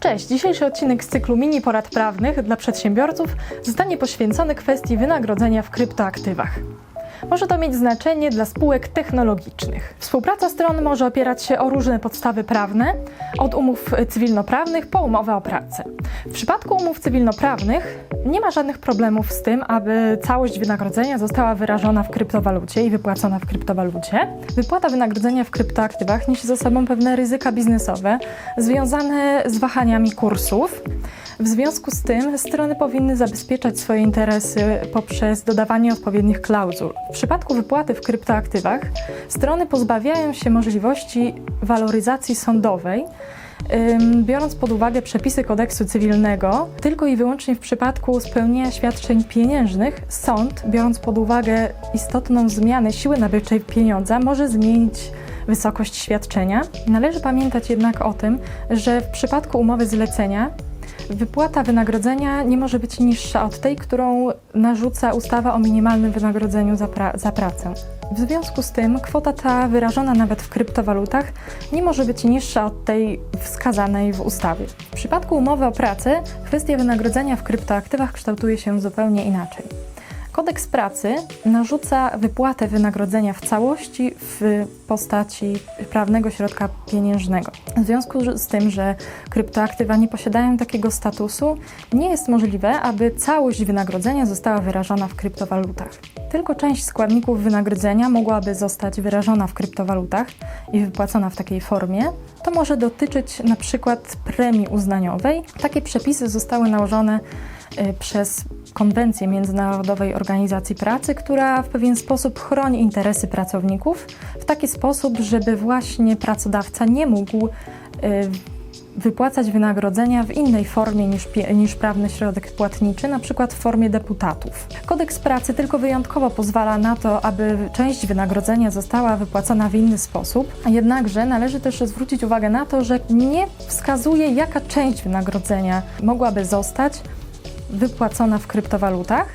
Cześć! Dzisiejszy odcinek z cyklu mini porad prawnych dla przedsiębiorców zostanie poświęcony kwestii wynagrodzenia w kryptoaktywach. Może to mieć znaczenie dla spółek technologicznych. Współpraca stron może opierać się o różne podstawy prawne, od umów cywilnoprawnych po umowę o pracę. W przypadku umów cywilnoprawnych nie ma żadnych problemów z tym, aby całość wynagrodzenia została wyrażona w kryptowalucie i wypłacona w kryptowalucie. Wypłata wynagrodzenia w kryptoaktywach niesie ze sobą pewne ryzyka biznesowe związane z wahaniami kursów. W związku z tym strony powinny zabezpieczać swoje interesy poprzez dodawanie odpowiednich klauzul. W przypadku wypłaty w kryptoaktywach strony pozbawiają się możliwości waloryzacji sądowej, biorąc pod uwagę przepisy kodeksu cywilnego, tylko i wyłącznie w przypadku spełnienia świadczeń pieniężnych, sąd, biorąc pod uwagę istotną zmianę siły nabywczej pieniądza, może zmienić wysokość świadczenia. Należy pamiętać jednak o tym, że w przypadku umowy zlecenia Wypłata wynagrodzenia nie może być niższa od tej, którą narzuca ustawa o minimalnym wynagrodzeniu za, pra- za pracę. W związku z tym kwota ta wyrażona nawet w kryptowalutach nie może być niższa od tej wskazanej w ustawie. W przypadku umowy o pracę kwestia wynagrodzenia w kryptoaktywach kształtuje się zupełnie inaczej. Kodeks pracy narzuca wypłatę wynagrodzenia w całości w postaci prawnego środka pieniężnego. W związku z tym, że kryptoaktywa nie posiadają takiego statusu, nie jest możliwe, aby całość wynagrodzenia została wyrażona w kryptowalutach. Tylko część składników wynagrodzenia mogłaby zostać wyrażona w kryptowalutach i wypłacona w takiej formie. To może dotyczyć na przykład premii uznaniowej. Takie przepisy zostały nałożone przez konwencję Międzynarodowej Organizacji Pracy, która w pewien sposób chroni interesy pracowników w taki sposób, żeby właśnie pracodawca nie mógł y, wypłacać wynagrodzenia w innej formie niż, niż prawny środek płatniczy, na przykład w formie deputatów. Kodeks pracy tylko wyjątkowo pozwala na to, aby część wynagrodzenia została wypłacona w inny sposób, jednakże należy też zwrócić uwagę na to, że nie wskazuje, jaka część wynagrodzenia mogłaby zostać wypłacona w kryptowalutach.